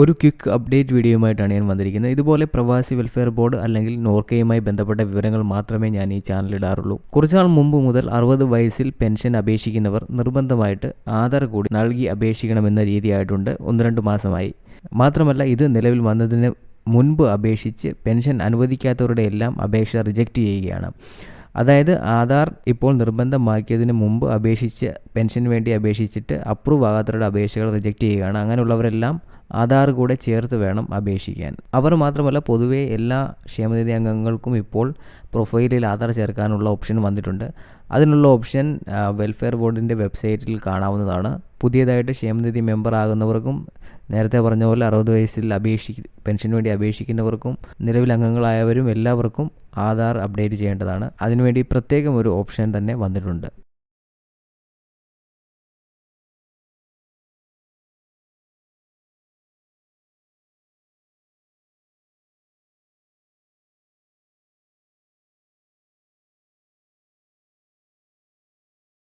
ഒരു quick update വീഡിയോയുമായിട്ടാണ് ഞാൻ വന്നിരിക്കുന്നത്. ഇതുപോലെ പ്രവാസി വെൽഫെയർ ബോർഡ് അല്ലെങ്കിൽ നോർക്കയുമായി ബന്ധപ്പെട്ട വിവരങ്ങൾ മാത്രമേ ഞാൻ ഈ ചാനലിടാറുള്ളൂ കുറച്ചുനാൾ മുമ്പ് മുതൽ അറുപത് വയസ്സിൽ പെൻഷൻ അപേക്ഷിക്കുന്നവർ നിർബന്ധമായിട്ട് ആധാർ കൂടി നൽകി അപേക്ഷിക്കണമെന്ന രീതിയായിട്ടുണ്ട്. ഒന്ന് രണ്ട് മാസമായി. മാത്രമല്ല ഇത് നിലവിൽ വന്നതിന് മുൻപ് അപേക്ഷിച്ച് പെൻഷൻ അനുവദിക്കാത്തവരുടെ എല്ലാം അപേക്ഷ റിജക്റ്റ് ചെയ്യുകയാണ്. അതായത് ആധാർ ഇപ്പോൾ നിർബന്ധമാക്കിയതിന് മുമ്പ് അപേക്ഷിച്ച് പെൻഷന് വേണ്ടി അപേക്ഷിച്ചിട്ട് അപ്രൂവ് ആകാത്തവരുടെ അപേക്ഷകൾ റിജക്റ്റ് ചെയ്യുകയാണ്. അങ്ങനെയുള്ളവരെല്ലാം ആധാർ കൂടെ ചേർത്ത് വേണം അപേക്ഷിക്കാൻ. അവർ മാത്രമല്ല പൊതുവേ എല്ലാ ക്ഷേമനിധി അംഗങ്ങൾക്കും ഇപ്പോൾ പ്രൊഫൈലിൽ ആധാർ ചേർക്കാനുള്ള ഓപ്ഷൻ വന്നിട്ടുണ്ട്. അതിനുള്ള ഓപ്ഷൻ വെൽഫെയർ ബോർഡിന്റെ വെബ്സൈറ്റിൽ കാണാവുന്നതാണ്. പുതിയതായിട്ട് ക്ഷേമനിധി മെമ്പർ ആകുന്നവർക്കും നേരത്തെ പറഞ്ഞ പോലെ അറുപത് വയസ്സിൽ അപേക്ഷി പെൻഷന് വേണ്ടി അപേക്ഷിക്കുന്നവർക്കും നിലവിൽ അംഗങ്ങളായവരും എല്ലാവർക്കും ആധാർ അപ്ഡേറ്റ് ചെയ്യേണ്ടതാണ്. അതിനുവേണ്ടി പ്രത്യേകം ഒരു ഓപ്ഷൻ തന്നെ വന്നിട്ടുണ്ട്.